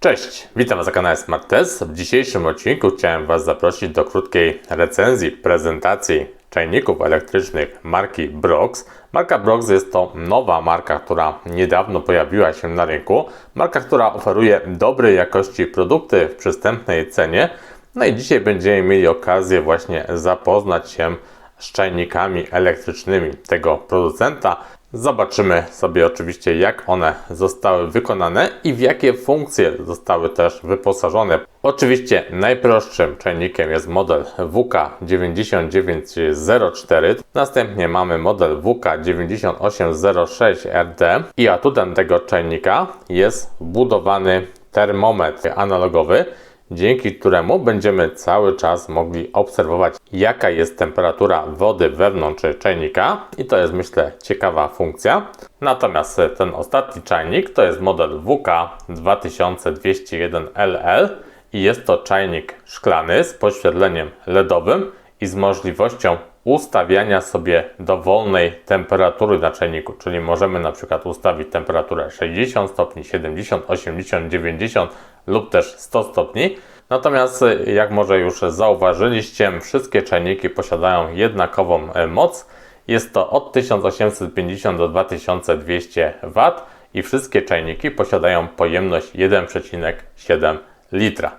Cześć, witam Was na kanale SmartTest. W dzisiejszym odcinku chciałem Was zaprosić do krótkiej recenzji, prezentacji czajników elektrycznych marki Brox. Marka Brox jest to nowa marka, która niedawno pojawiła się na rynku. Marka, która oferuje dobrej jakości produkty w przystępnej cenie. No i dzisiaj będziemy mieli okazję właśnie zapoznać się z czajnikami elektrycznymi tego producenta. Zobaczymy sobie oczywiście, jak one zostały wykonane i w jakie funkcje zostały też wyposażone. Oczywiście najprostszym czajnikiem jest model WK9904. Następnie mamy model WK9806RD i atutem tego czajnika jest budowany termometr analogowy dzięki któremu będziemy cały czas mogli obserwować, jaka jest temperatura wody wewnątrz czajnika i to jest myślę ciekawa funkcja. Natomiast ten ostatni czajnik to jest model WK2201LL i jest to czajnik szklany z podświetleniem LEDowym i z możliwością ustawiania sobie dowolnej temperatury na czajniku, czyli możemy na przykład ustawić temperaturę 60 stopni, 70, 80, 90 lub też 100 stopni. Natomiast jak może już zauważyliście, wszystkie czajniki posiadają jednakową e, moc. Jest to od 1850 do 2200 W i wszystkie czajniki posiadają pojemność 1,7 litra.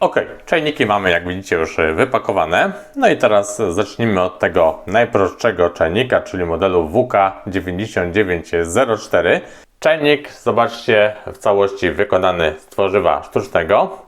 Ok, czajniki mamy jak widzicie już wypakowane. No i teraz zacznijmy od tego najprostszego czajnika, czyli modelu WK9904. Czajnik, zobaczcie, w całości wykonany z tworzywa sztucznego.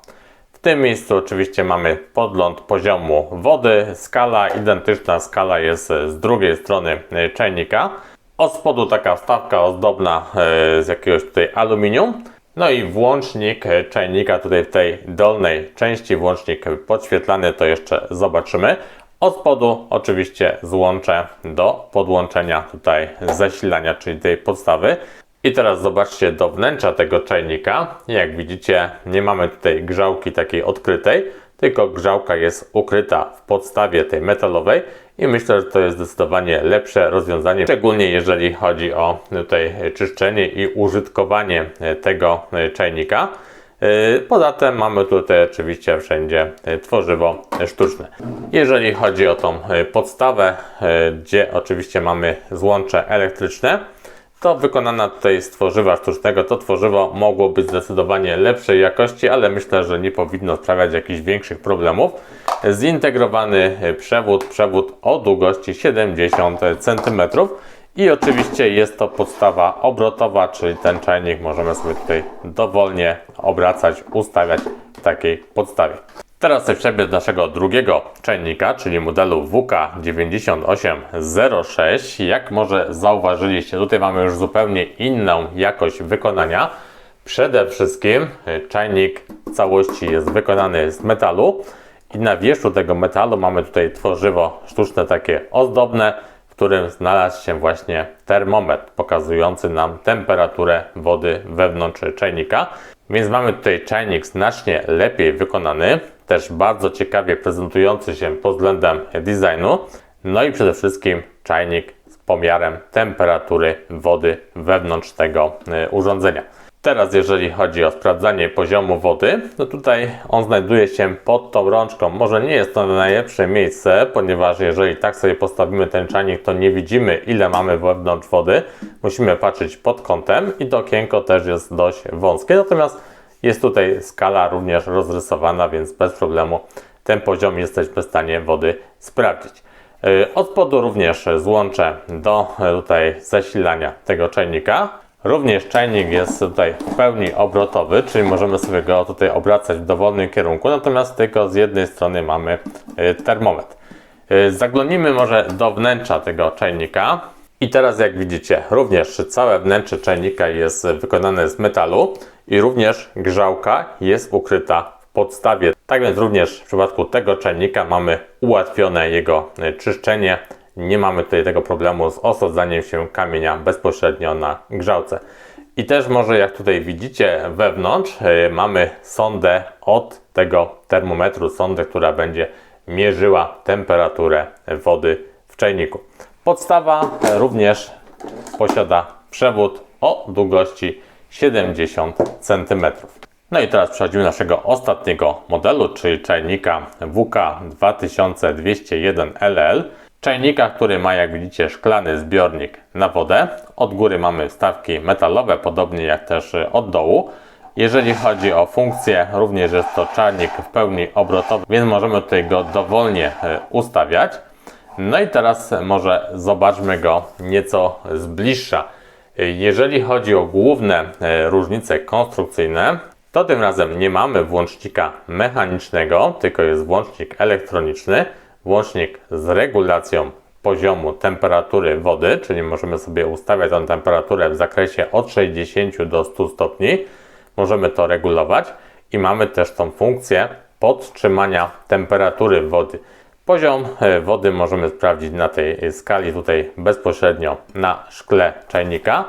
W tym miejscu oczywiście mamy podgląd poziomu wody. Skala, identyczna skala jest z drugiej strony czajnika. Od spodu taka wstawka ozdobna e, z jakiegoś tutaj aluminium. No i włącznik czajnika tutaj w tej dolnej części, włącznik podświetlany, to jeszcze zobaczymy. Od spodu oczywiście złączę do podłączenia tutaj zasilania, czyli tej podstawy. I teraz zobaczcie do wnętrza tego czajnika. Jak widzicie, nie mamy tutaj grzałki takiej odkrytej, tylko grzałka jest ukryta w podstawie tej metalowej i myślę, że to jest zdecydowanie lepsze rozwiązanie, szczególnie jeżeli chodzi o tutaj czyszczenie i użytkowanie tego czajnika. Poza tym mamy tutaj oczywiście wszędzie tworzywo sztuczne. Jeżeli chodzi o tą podstawę, gdzie oczywiście mamy złącze elektryczne, to wykonana tutaj z tworzywa sztucznego. To tworzywo mogło być zdecydowanie lepszej jakości, ale myślę, że nie powinno sprawiać jakichś większych problemów. Zintegrowany przewód, przewód o długości 70 cm. I oczywiście jest to podstawa obrotowa, czyli ten czajnik możemy sobie tutaj dowolnie obracać, ustawiać w takiej podstawie. Teraz przejdę do naszego drugiego czajnika, czyli modelu WK9806. Jak może zauważyliście, tutaj mamy już zupełnie inną jakość wykonania. Przede wszystkim czajnik w całości jest wykonany z metalu i na wierzchu tego metalu mamy tutaj tworzywo sztuczne takie ozdobne, w którym znalazł się właśnie termometr pokazujący nam temperaturę wody wewnątrz czajnika. Więc mamy tutaj czajnik znacznie lepiej wykonany też bardzo ciekawie prezentujący się pod względem designu. No i przede wszystkim czajnik z pomiarem temperatury wody wewnątrz tego y, urządzenia. Teraz jeżeli chodzi o sprawdzanie poziomu wody, to tutaj on znajduje się pod tą rączką. Może nie jest to najlepsze miejsce, ponieważ jeżeli tak sobie postawimy ten czajnik, to nie widzimy ile mamy wewnątrz wody. Musimy patrzeć pod kątem i to okienko też jest dość wąskie. Natomiast jest tutaj skala również rozrysowana, więc bez problemu ten poziom jesteśmy w stanie wody sprawdzić. Y, od spodu również złączę do tutaj zasilania tego czajnika. Również czajnik jest tutaj w pełni obrotowy, czyli możemy sobie go tutaj obracać w dowolnym kierunku, natomiast tylko z jednej strony mamy y, termometr. Y, zaglądnijmy może do wnętrza tego czajnika. I teraz jak widzicie, również całe wnętrze czajnika jest wykonane z metalu i również grzałka jest ukryta w podstawie. Tak więc również w przypadku tego czajnika mamy ułatwione jego e, czyszczenie. Nie mamy tutaj tego problemu z osadzaniem się kamienia bezpośrednio na grzałce. I też może jak tutaj widzicie wewnątrz e, mamy sondę od tego termometru, sondę, która będzie mierzyła temperaturę wody w czajniku. Podstawa również posiada przewód o długości 70 cm. No i teraz przechodzimy do naszego ostatniego modelu, czyli czajnika WK2201LL. Czajnika, który ma, jak widzicie, szklany zbiornik na wodę. Od góry mamy wstawki metalowe, podobnie jak też od dołu. Jeżeli chodzi o funkcję, również jest to czajnik w pełni obrotowy, więc możemy tutaj go dowolnie e, ustawiać. No i teraz może zobaczmy go nieco z bliższa. Jeżeli chodzi o główne e, różnice konstrukcyjne, to tym razem nie mamy włącznika mechanicznego, tylko jest włącznik elektroniczny, włącznik z regulacją poziomu temperatury wody, czyli możemy sobie ustawiać tę temperaturę w zakresie od 60 do 100 stopni. Możemy to regulować i mamy też tą funkcję podtrzymania temperatury wody. Poziom e, wody możemy sprawdzić na tej skali tutaj bezpośrednio na szkle czajnika.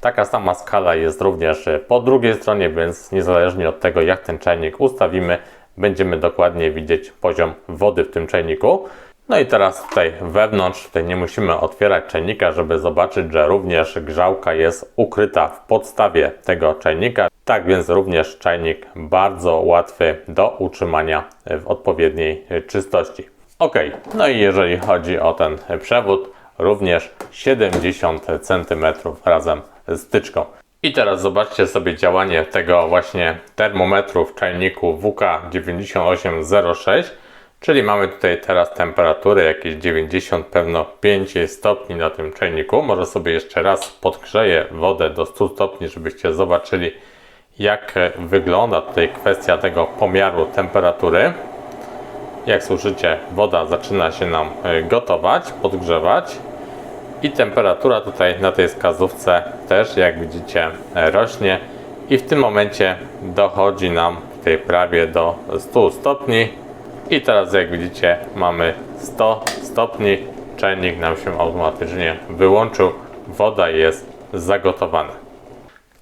Taka sama skala jest również po drugiej stronie, więc niezależnie od tego jak ten czajnik ustawimy, będziemy dokładnie widzieć poziom wody w tym czajniku. No i teraz tutaj wewnątrz, tutaj nie musimy otwierać czajnika, żeby zobaczyć, że również grzałka jest ukryta w podstawie tego czajnika. Tak więc również czajnik bardzo łatwy do utrzymania w odpowiedniej czystości. Ok, no i jeżeli chodzi o ten przewód, również 70 cm razem z tyczką. I teraz zobaczcie sobie działanie tego właśnie termometru w czajniku WK9806, czyli mamy tutaj teraz temperaturę jakieś 90, pewno 5 stopni na tym czajniku. Może sobie jeszcze raz podgrzeję wodę do 100 stopni, żebyście zobaczyli jak wygląda tutaj kwestia tego pomiaru temperatury. Jak słyszycie, woda zaczyna się nam e, gotować, podgrzewać i temperatura tutaj na tej wskazówce też, jak widzicie, e, rośnie i w tym momencie dochodzi nam tutaj prawie do 100 stopni i teraz jak widzicie mamy 100 stopni, czajnik nam się automatycznie wyłączył, woda jest zagotowana.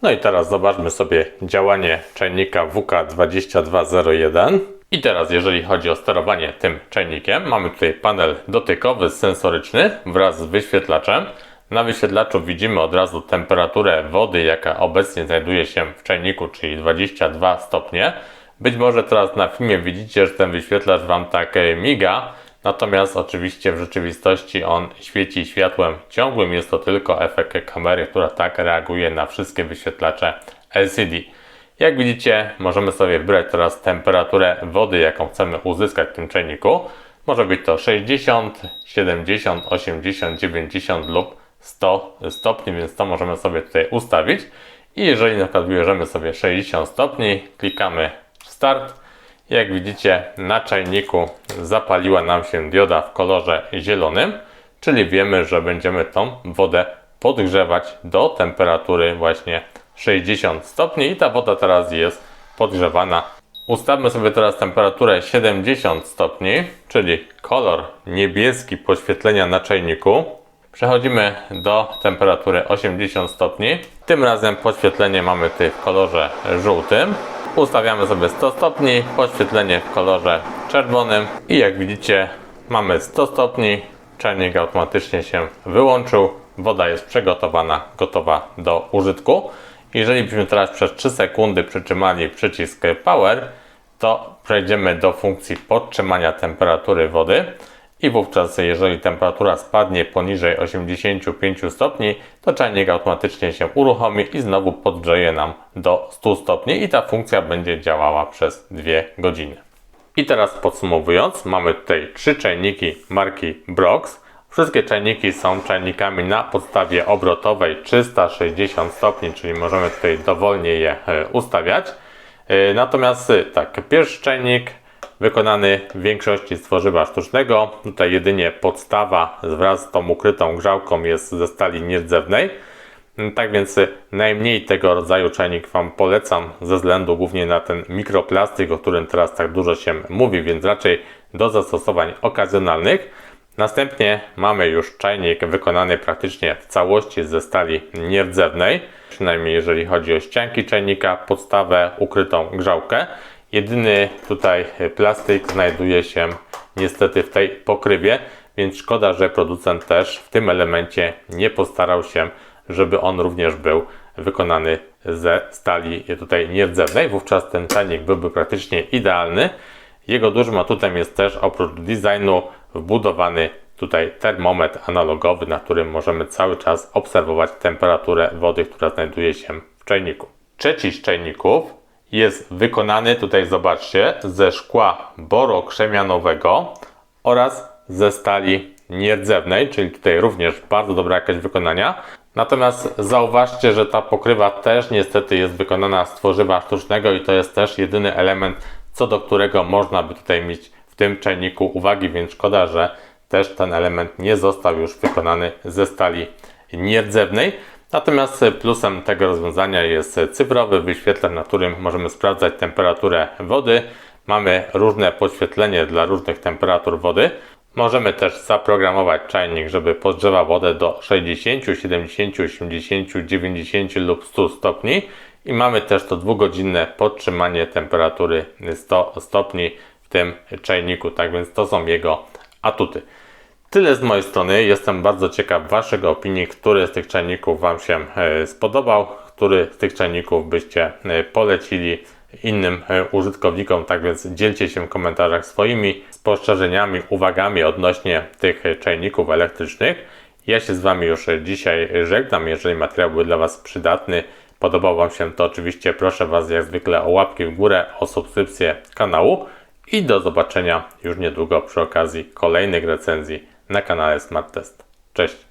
No i teraz zobaczmy sobie działanie czajnika WK2201. I teraz, jeżeli chodzi o sterowanie tym czajnikiem, mamy tutaj panel dotykowy sensoryczny wraz z wyświetlaczem. Na wyświetlaczu widzimy od razu temperaturę wody, jaka obecnie znajduje się w czajniku, czyli 22 stopnie. Być może teraz na filmie widzicie, że ten wyświetlacz Wam tak e, miga, natomiast oczywiście w rzeczywistości on świeci światłem ciągłym. Jest to tylko efekt kamery, która tak reaguje na wszystkie wyświetlacze LCD. Jak widzicie, możemy sobie wybrać teraz temperaturę wody, jaką chcemy uzyskać w tym czajniku. Może być to 60, 70, 80, 90 lub 100 stopni, więc to możemy sobie tutaj ustawić. I jeżeli na przykład wybierzemy sobie 60 stopni, klikamy Start. Jak widzicie, na czajniku zapaliła nam się dioda w kolorze zielonym, czyli wiemy, że będziemy tą wodę podgrzewać do temperatury właśnie 60 stopni i ta woda teraz jest podgrzewana. Ustawmy sobie teraz temperaturę 70 stopni, czyli kolor niebieski podświetlenia na czajniku. Przechodzimy do temperatury 80 stopni. Tym razem podświetlenie mamy tutaj w kolorze żółtym. Ustawiamy sobie 100 stopni, podświetlenie w kolorze czerwonym i jak widzicie mamy 100 stopni, czajnik automatycznie się wyłączył, woda jest przygotowana, gotowa do użytku. Jeżeli byśmy teraz przez 3 sekundy przytrzymali przycisk Power, to przejdziemy do funkcji podtrzymania temperatury wody i wówczas jeżeli temperatura spadnie poniżej 85 stopni, to czajnik automatycznie się uruchomi i znowu podgrzeje nam do 100 stopni i ta funkcja będzie działała przez 2 godziny. I teraz podsumowując, mamy tutaj trzy czajniki marki Brox. Wszystkie czajniki są czajnikami na podstawie obrotowej 360 stopni, czyli możemy tutaj dowolnie je e, ustawiać. E, natomiast e, tak, pierwszy czajnik wykonany w większości z tworzywa sztucznego. Tutaj jedynie podstawa wraz z tą ukrytą grzałką jest ze stali nierdzewnej. Tak więc najmniej tego rodzaju czajnik Wam polecam ze względu głównie na ten mikroplastik, o którym teraz tak dużo się mówi, więc raczej do zastosowań okazjonalnych. Następnie mamy już czajnik wykonany praktycznie w całości ze stali nierdzewnej, przynajmniej jeżeli chodzi o ścianki czajnika, podstawę, ukrytą grzałkę. Jedyny tutaj plastik znajduje się niestety w tej pokrywie, więc szkoda, że producent też w tym elemencie nie postarał się, żeby on również był wykonany ze stali tutaj nierdzewnej. Wówczas ten czajnik byłby praktycznie idealny. Jego dużym atutem jest też oprócz designu wbudowany tutaj termometr analogowy, na którym możemy cały czas obserwować temperaturę wody, która znajduje się w czajniku. Trzeci z czajników jest wykonany, tutaj zobaczcie, ze szkła borokrzemianowego oraz ze stali nierdzewnej, czyli tutaj również bardzo dobra jakość wykonania. Natomiast zauważcie, że ta pokrywa też niestety jest wykonana z tworzywa sztucznego i to jest też jedyny element, co do którego można by tutaj mieć tym czajniku uwagi, więc szkoda, że też ten element nie został już wykonany ze stali nierdzewnej. Natomiast plusem tego rozwiązania jest cyfrowy wyświetlacz, na którym możemy sprawdzać temperaturę wody. Mamy różne podświetlenie dla różnych temperatur wody. Możemy też zaprogramować czajnik, żeby podgrzewał wodę do 60, 70, 80, 90 lub 100 stopni. I mamy też to dwugodzinne podtrzymanie temperatury 100 stopni w tym czajniku. Tak więc to są jego atuty. Tyle z mojej strony. Jestem bardzo ciekaw Waszego opinii, który z tych czajników Wam się e, spodobał, który z tych czajników byście e, polecili innym e, użytkownikom. Tak więc dzielcie się w komentarzach swoimi spostrzeżeniami, uwagami odnośnie tych czajników elektrycznych. Ja się z Wami już dzisiaj żegnam. Jeżeli materiał był dla Was przydatny, podobał Wam się, to oczywiście proszę Was jak zwykle o łapki w górę, o subskrypcję kanału i do zobaczenia już niedługo przy okazji kolejnych recenzji na kanale Smart Test. Cześć!